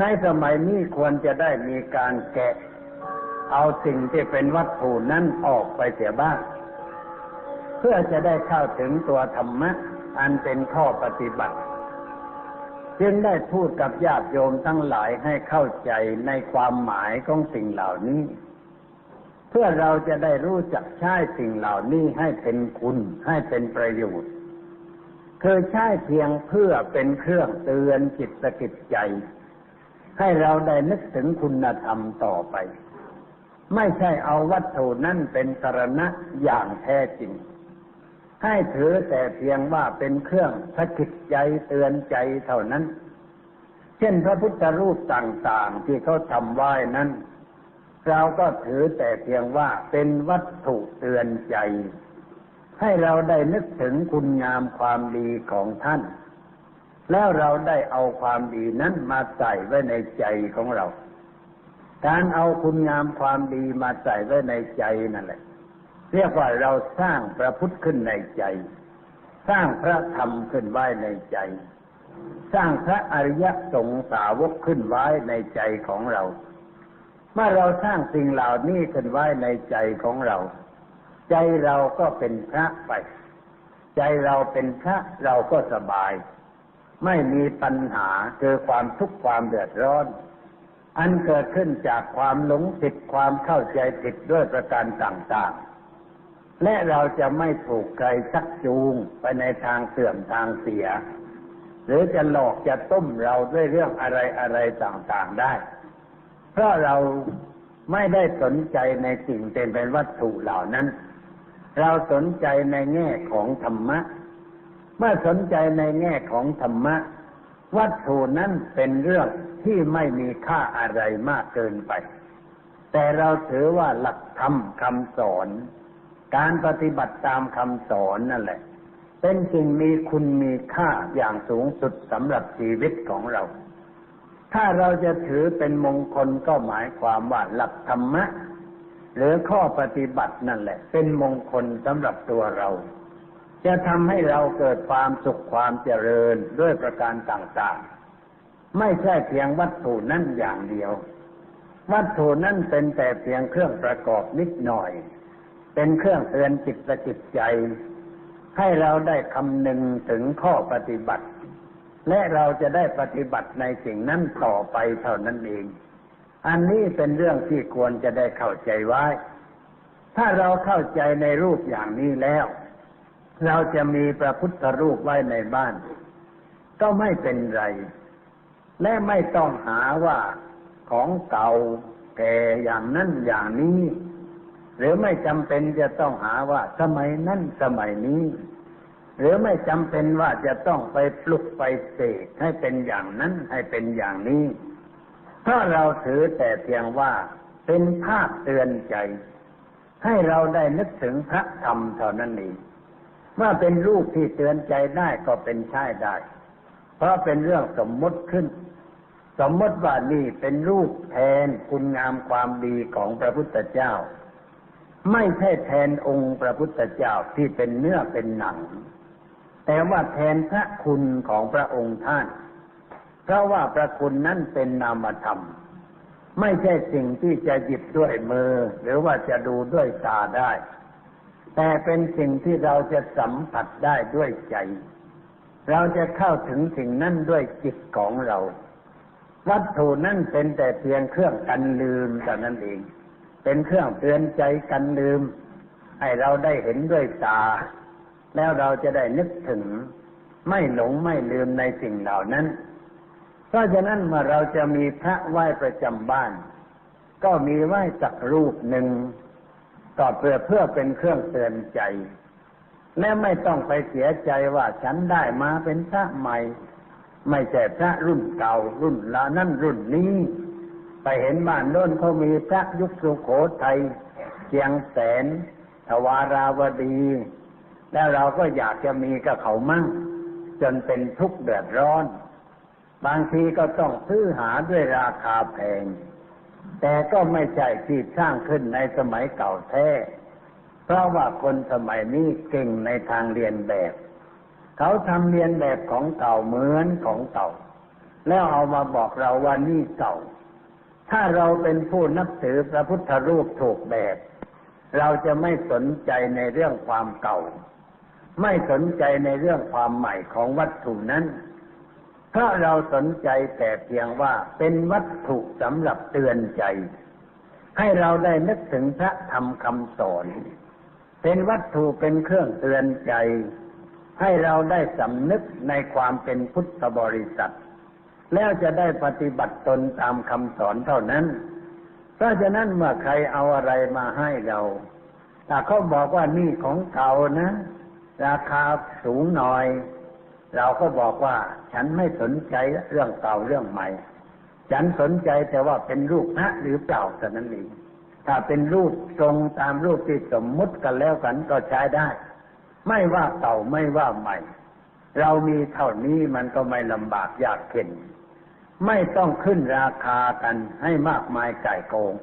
ในสมัยนี้ควรจะได้มีการแกะ เอาสิ่งที่เป็นวัตถุนั้นออกไปเสียบ้าง เพื่อจะได้เข้าถึงตัวธรรมะ อันเป็นข้อปฏิบัติ จึงได้พูดกับญาติโยมทั้งหลายให้เข้าใจในความหมายของสิ่งเหล่านี้ เพื่อเราจะได้รู้จักใช้สิ่งเหล่านี้ให้เป็นคุณให้เป็นประโยชน์คือใช้เพียงเพื่อเป็นเครื่องเตือนจิตสกิจใจ ให้เราได้นึกถึงคุณธรรมต่อไป ไม่ใช่เอาวัตถุนั่นเป็นสรณะอย่างแท้จริง ให้ถือแต่เพียงว่าเป็นเครื่องสะกิจใจเตือนใจเท่านั้น เช่นพระพุทธรูปต่างๆที่เขาทำไหว้นั้น เราก็ถือแต่เพียงว่าเป็นวัตถุเตือนใจ ให้เราได้นึกถึงคุณงามความดีของท่าน แล้วเราได้เอาความดีนั้นมาใส่ไว้ในใจของเรา การเอาคุณงามความดีมาใส่ไว้ในใจนั่นแหละ เรียกว่าเราสร้างพระพุทธขึ้นในใจ สร้างพระธรรมขึ้นไว้ในใจ สร้างพระอริยสงสาวกขึ้นไว้ในใจของเรา เมื่อเราสร้างสิ่งเหล่านี้ขึ้นไว้ในใจของเรา ใจเราก็เป็นพระไป ใจเราเป็นพระเราก็สบาย ไม่มีปัญหาเจอความทุกข์ความเดือดร้อน อันเกิดขึ้นจากความหลงผิดความเข้าใจผิดด้วยประการต่างๆ และเราจะไม่ถูกใครชักจูงไปในทางเสื่อมทางเสีย หรือจะหลอกจะต้มเราด้วยเรื่องอะไรอะไรต่างๆได้ เพราะเราไม่ได้สนใจในสิ่งเป็นวัตถุเหล่านั้น เราสนใจในแง่ของธรรมะ เมื่อสนใจในแง่ของธรรมะ วัตถุนั้นเป็นเรื่องที่ไม่มีค่าอะไรมากเกินไป แต่เราถือว่าหลักธรรมคำสอน การปฏิบัติตามคำสอนนั่นแหละ เป็นสิ่งมีคุณมีค่าอย่างสูงสุดสำหรับชีวิตของเรา ถ้าเราจะถือเป็นมงคลก็หมายความว่าหลักธรรมะ หรือข้อปฏิบัตินั่นแหละ เป็นมงคลสำหรับตัวเรา จะทำให้เราเกิดความสุขความเจริญด้วยประการต่างๆ ไม่ใช่เพียงวัตถุนั่นอย่างเดียว วัตถุนั่นเป็นแต่เพียงเครื่องประกอบนิดหน่อย เป็นเครื่องเตือนจิตประจิตใจ ให้เราได้คำนึงถึงข้อปฏิบัติ และเราจะได้ปฏิบัติในสิ่งนั้นต่อไปเท่านั้นเอง อันนี้เป็นเรื่องที่ควรจะได้เข้าใจไว้ ถ้าเราเข้าใจในรูปอย่างนี้แล้ว เราจะมีพระพุทธรูปไว้ในบ้าน ก็ไม่เป็นไร และไม่ต้องหาว่าของเก่าแก่อย่างนั้นอย่างนี้ หรือไม่จำเป็นจะต้องหาว่าสมัยนั้นสมัยนี้ หรือไม่จำเป็นว่าจะต้องไปปลุกไปเสกให้เป็นอย่างนั้นให้เป็นอย่างนี้เพราเราถือแต่เพียงว่าเป็นภาพเตือนใจ ให้เราได้นึกถึงพระธรรมเท่านั้นเอง ว่าเป็นรูปที่เตือนใจได้ก็เป็นใช่ได้ เพราะเป็นเรื่องสมมติขึ้น สมมติว่านี่เป็นรูปแทนคุณงามความดีของพระพุทธเจ้า ไม่ใช่แทนองค์พระพุทธเจ้าที่เป็นเนื้อเป็นหนัง แต่ว่าแทนพระคุณของพระองค์ท่าน เพราะว่าพระคุณนั้นเป็นนามธรรม ไม่ใช่สิ่งที่จะหยิบด้วยมือ หรือว่าจะดูด้วยตาได้ แต่เป็นสิ่งที่เราจะสัมผัสได้ด้วยใจ เราจะเข้าถึงสิ่งนั้นด้วยจิตของเรา วัตถุนั้นเป็นแต่เพียงเครื่องกันลืมแต่นั้นเอง เป็นเครื่องเตือนใจกันลืม ให้เราได้เห็นด้วยตา แล้วเราจะได้นึกถึง ไม่หลงไม่ลืมในสิ่งเหล่านั้น เพราะฉะนั้นเมื่อเราจะมีพระไหว้ประจำบ้าน ก็มีไหว้สักรูปหนึ่ง ก็เพื่อเพื่อเป็นเครื่องเตือนใจ และไม่ต้องไปเสียใจว่าฉันได้มาเป็นพระใหม่ ไม่ใช่พระรุ่นเก่ารุ่นลานั่นรุ่นนี้ ไปเห็นบ้านโน้นเขามีพระยุคสุโขทัยเชียงแสนทวาราวดี แล้วเราก็อยากจะมีกับเขามั่ง จนเป็นทุกข์เดือดร้อน บางทีก็ต้องซื้อหาด้วยราคาแพง แต่ก็ไม่ใช่ที่สร้างขึ้นในสมัยเก่าแท้ เพราะว่าคนสมัยนี้เก่งในทางเรียนแบบ เขาทำเรียนแบบของเก่าเหมือนของเก่า แล้วเอามาบอกเราว่านี่เก่า ถ้าเราเป็นผู้นับถือพระพุทธรูปถูกแบบ เราจะไม่สนใจในเรื่องความเก่า ไม่สนใจในเรื่องความใหม่ของวัตถุนั้น พราะเราสนใจแต่เพียงว่าเป็นวัตถุสำหรับเตือนใจ ให้เราได้นึกถึงพระธรรมคำสอน เป็นวัตถุเป็นเครื่องเตือนใจ ให้เราได้สำนึกในความเป็นพุทธบริษัท แล้วจะได้ปฏิบัติตนตามคำสอนเท่านั้น เพราะฉะนั้นเมื่อใครเอาอะไรมาให้เราถ้าเขาบอกว่านี่ของเก่านะ ราคาสูงหน่อย เราก็บอกว่าฉันไม่สนใจเรื่องเก่าเรื่องใหม่ ฉันสนใจแต่ว่าเป็นรูปพระหรือเปล่าเท่นั้นเองถ้าเป็นรูปทรงตามรูปที่สมมุติกันแล้วกันก็ใช้ได้ ไม่ว่าเก่าไม่ว่าใหม่ เรามีเท่านี้มันก็ไม่ลำบากยากเข็นไม่ต้องขึ้นราคากันให้มากมายไก่โกง